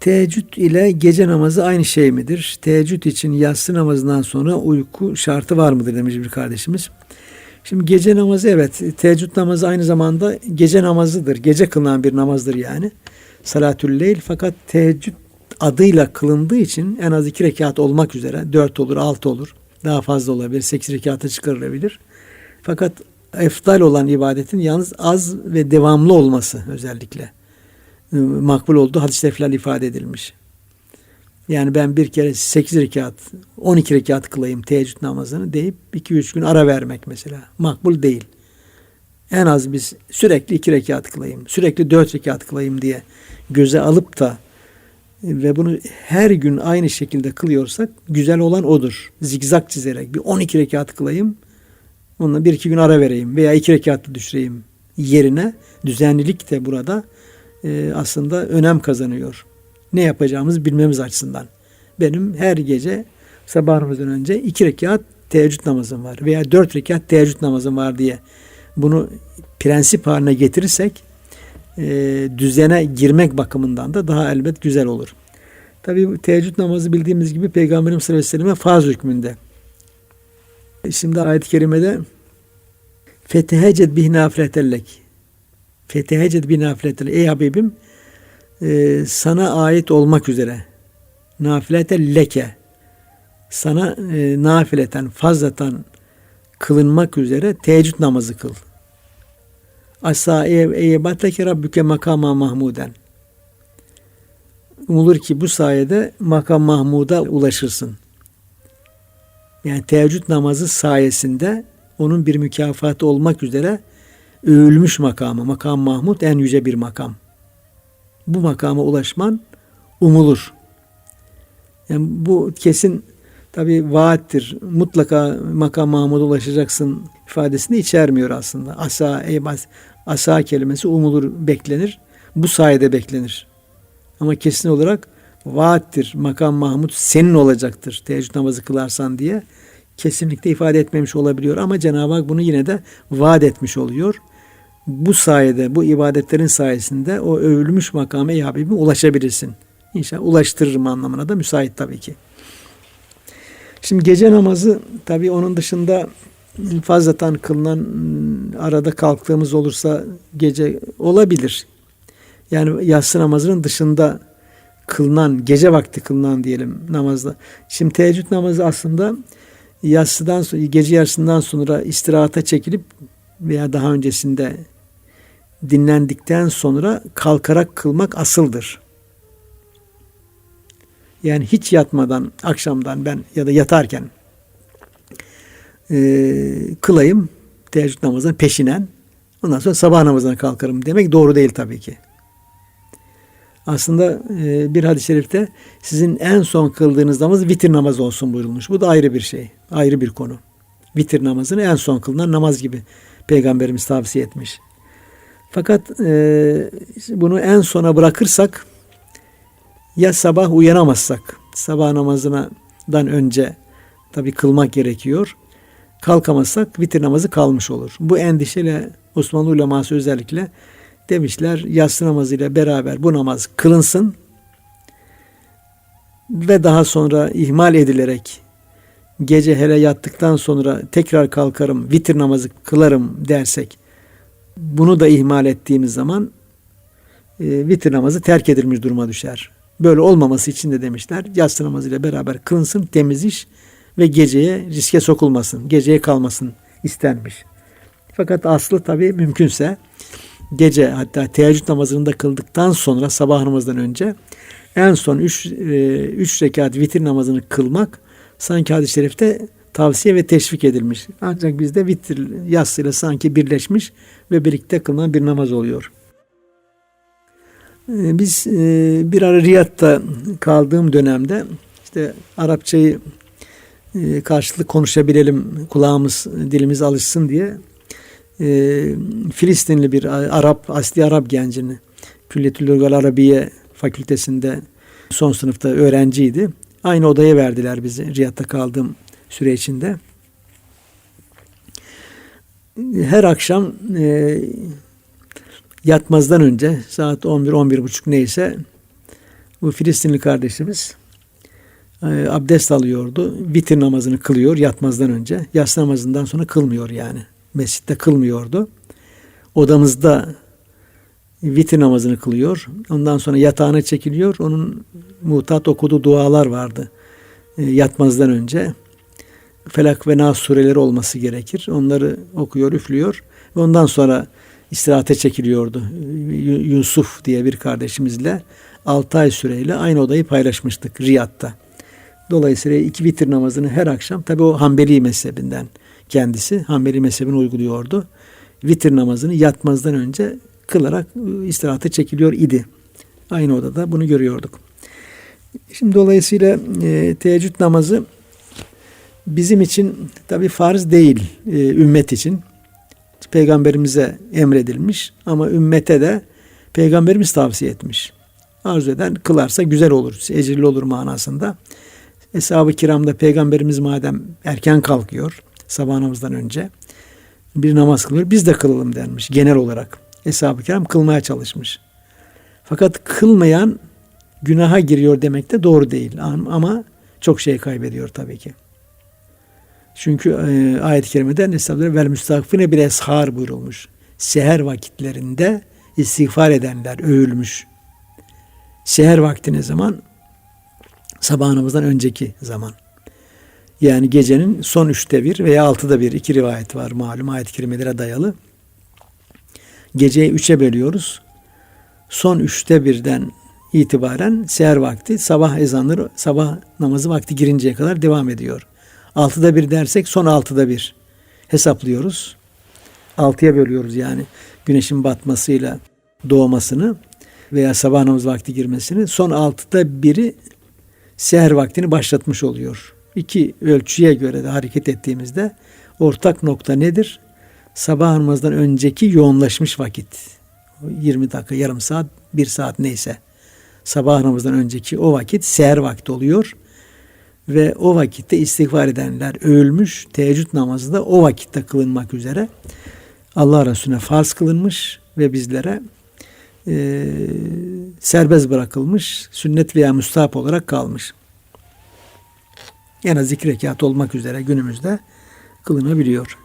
Teheccüd ile gece namazı aynı şey midir? Teheccüd için yatsı namazından sonra uyku şartı var mıdır demiş bir kardeşimiz. Şimdi gece namazı evet teheccüd namazı aynı zamanda gece namazıdır. Gece kılınan bir namazdır yani. Salatül leyl fakat teheccüd adıyla kılındığı için en az iki rekat olmak üzere dört olur altı olur daha fazla olabilir sekiz rekata çıkarılabilir. Fakat eftal olan ibadetin yalnız az ve devamlı olması özellikle makbul olduğu hadis-i şeriflerle ifade edilmiş. Yani ben bir kere 8 rekat, 12 rekat kılayım teheccüd namazını deyip 2-3 gün ara vermek mesela. Makbul değil. En az biz sürekli 2 rekat kılayım, sürekli 4 rekat kılayım diye göze alıp da ve bunu her gün aynı şekilde kılıyorsak güzel olan odur. Zigzag çizerek bir 12 rekat kılayım, onunla bir iki gün ara vereyim veya 2 rekatlı düşüreyim yerine düzenlilik de burada e, aslında önem kazanıyor. Ne yapacağımızı bilmemiz açısından. Benim her gece sabah namazından önce iki rekat teheccüd namazım var veya dört rekat teheccüd namazım var diye bunu prensip haline getirirsek e, düzene girmek bakımından da daha elbet güzel olur. Tabi teheccüd namazı bildiğimiz gibi Peygamberimiz sallallahu aleyhi ve selleme farz hükmünde. Şimdi ayet-i kerimede feteheced bih nafiletellek feteheced bih nafiletellek ey Habibim e, sana ait olmak üzere nafilete leke sana e, nafileten fazlatan kılınmak üzere teheccüd namazı kıl. Asa eyyebatleke rabbüke makama mahmuden. Umulur ki bu sayede makam mahmuda ulaşırsın. Yani teheccüd namazı sayesinde onun bir mükafatı olmak üzere övülmüş makamı. Makam Mahmud en yüce bir makam. Bu makama ulaşman umulur. Yani bu kesin tabi vaattir. Mutlaka makam Mahmud'a ulaşacaksın ifadesini içermiyor aslında. Asa, eybas, asa kelimesi umulur, beklenir. Bu sayede beklenir. Ama kesin olarak vaattir. Makam Mahmud senin olacaktır. Teheccüd namazı kılarsan diye kesinlikle ifade etmemiş olabiliyor. Ama Cenab-ı Hak bunu yine de vaat etmiş oluyor. Bu sayede, bu ibadetlerin sayesinde o övülmüş makama ey Habibim ulaşabilirsin. İnşallah ulaştırırım anlamına da müsait tabii ki. Şimdi gece namazı tabii onun dışında fazlatan kılınan arada kalktığımız olursa gece olabilir. Yani yatsı namazının dışında kılınan, gece vakti kılınan diyelim namazda. Şimdi teheccüd namazı aslında yatsıdan sonra, gece yarısından sonra istirahata çekilip veya daha öncesinde dinlendikten sonra kalkarak kılmak asıldır. Yani hiç yatmadan akşamdan ben ya da yatarken e, kılayım teheccüd namazının peşinen ondan sonra sabah namazına kalkarım demek doğru değil tabii ki. Aslında e, bir hadis-i şerifte sizin en son kıldığınız namaz vitir namazı olsun buyurulmuş. Bu da ayrı bir şey. Ayrı bir konu. Vitir namazını en son kılınan namaz gibi Peygamberimiz tavsiye etmiş. Fakat e, bunu en sona bırakırsak ya sabah uyanamazsak sabah namazından önce tabi kılmak gerekiyor. Kalkamazsak vitir namazı kalmış olur. Bu endişeyle Osmanlı uleması özellikle demişler yatsı namazıyla beraber bu namaz kılınsın ve daha sonra ihmal edilerek gece hele yattıktan sonra tekrar kalkarım vitir namazı kılarım dersek bunu da ihmal ettiğimiz zaman e, vitir namazı terk edilmiş duruma düşer. Böyle olmaması için de demişler yatsı namazıyla beraber kılınsın temiz iş ve geceye riske sokulmasın, geceye kalmasın istenmiş. Fakat aslı tabi mümkünse gece hatta teheccüd namazını da kıldıktan sonra sabah namazından önce en son 3 3 e, rekat vitir namazını kılmak sanki hadis-i şerifte tavsiye ve teşvik edilmiş. Ancak bizde vitir yatsıyla sanki birleşmiş ve birlikte kılınan bir namaz oluyor. E, biz e, bir ara Riyad'da kaldığım dönemde işte Arapçayı karşılıklı konuşabilelim, kulağımız, dilimiz alışsın diye e, Filistinli bir Arap, asli Arap gencini Külliyetül Lugal Arabiye fakültesinde son sınıfta öğrenciydi. Aynı odaya verdiler bizi Riyad'da kaldığım süre içinde. Her akşam e, yatmazdan önce saat 11 11 buçuk neyse Bu Filistinli kardeşimiz e, abdest alıyordu. Vitir namazını kılıyor yatmazdan önce. Yatsı namazından sonra kılmıyor yani. Mescitte kılmıyordu. Odamızda vitir namazını kılıyor. Ondan sonra yatağına çekiliyor. Onun mutat okuduğu dualar vardı. E, yatmazdan önce. Felak ve Nas sureleri olması gerekir. Onları okuyor, üflüyor. Ondan sonra istirahate çekiliyordu. Yusuf diye bir kardeşimizle 6 ay süreyle aynı odayı paylaşmıştık Riyad'da. Dolayısıyla iki vitir namazını her akşam tabi o Hanbeli mezhebinden kendisi Hanbeli mezhebini uyguluyordu. Vitir namazını yatmazdan önce kılarak ıı, istirahate çekiliyor idi. Aynı odada bunu görüyorduk. Şimdi dolayısıyla e, teheccüd namazı bizim için tabi farz değil e, ümmet için. Peygamberimize emredilmiş ama ümmete de peygamberimiz tavsiye etmiş. Arzu eden kılarsa güzel olur, ecirli olur manasında. Eshab-ı kiramda peygamberimiz madem erken kalkıyor sabah namazdan önce bir namaz kılıyor biz de kılalım denmiş genel olarak. Eshab-ı kiram kılmaya çalışmış. Fakat kılmayan günaha giriyor demek de doğru değil ama çok şey kaybediyor tabii ki. Çünkü e, ayet-i kerimede Estağfirullah vel müstagfine bir eshar buyurulmuş. Seher vakitlerinde istiğfar edenler övülmüş. Seher vakti ne zaman? Sabah namazdan önceki zaman. Yani gecenin son üçte bir veya altıda bir iki rivayet var malum ayet-i kerimelere dayalı. Geceyi üçe bölüyoruz. Son üçte birden itibaren seher vakti sabah ezanları sabah namazı vakti girinceye kadar devam ediyor. Altıda bir dersek son altıda bir hesaplıyoruz. Altıya bölüyoruz yani güneşin batmasıyla doğmasını veya sabah namaz vakti girmesini son altıda biri seher vaktini başlatmış oluyor. İki ölçüye göre de hareket ettiğimizde ortak nokta nedir? Sabah namazdan önceki yoğunlaşmış vakit. 20 dakika, yarım saat, bir saat neyse. Sabah namazdan önceki o vakit seher vakti oluyor. Ve o vakitte istiğfar edenler ölmüş. Teheccüd namazı da o vakitte kılınmak üzere Allah Resulüne farz kılınmış ve bizlere e, serbest bırakılmış, sünnet veya müstahap olarak kalmış. En az iki rekat olmak üzere günümüzde kılınabiliyor.